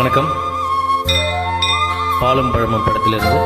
வணக்கம். பாலும் பழமும் படத்திலிருந்து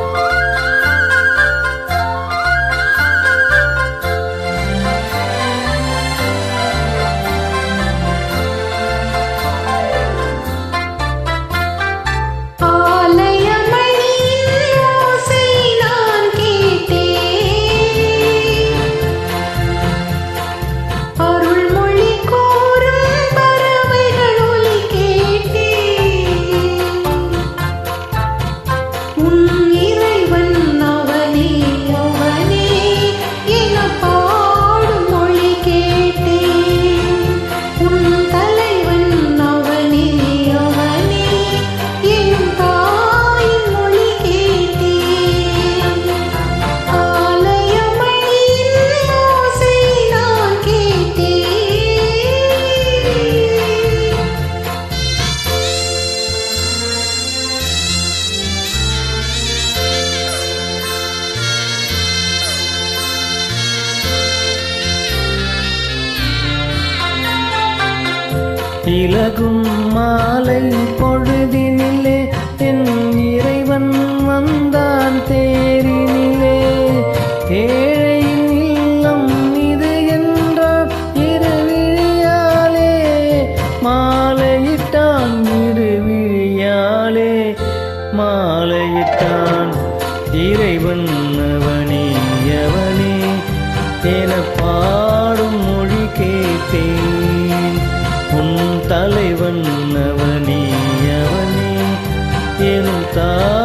இலகும் மாலை பொழுதினிலே என் இறைவன் வந்தான் தேரினிலே. ஏழையின் இல்லம் இது என்றால் இருவிழியாலே மாலையிட்டான் இருவிழியாலே மாலையிட்டான் இறைவன் அவனே அவனே என பாடும் மொழி கேட்டேன். தலைவன் அவனே அவனே. எனும் தாயின்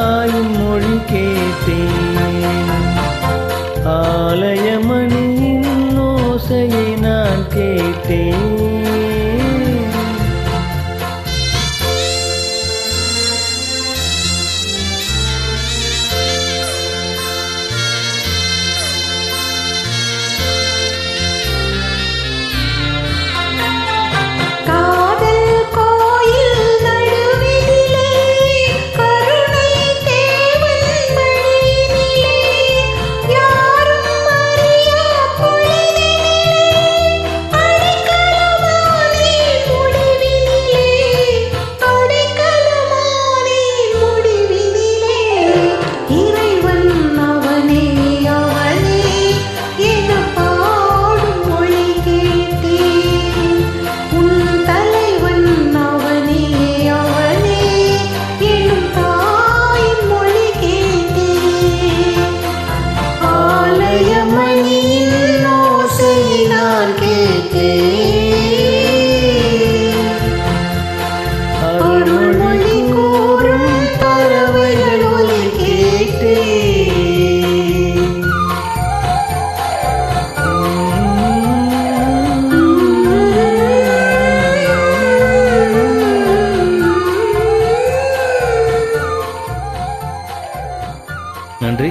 நன்றி.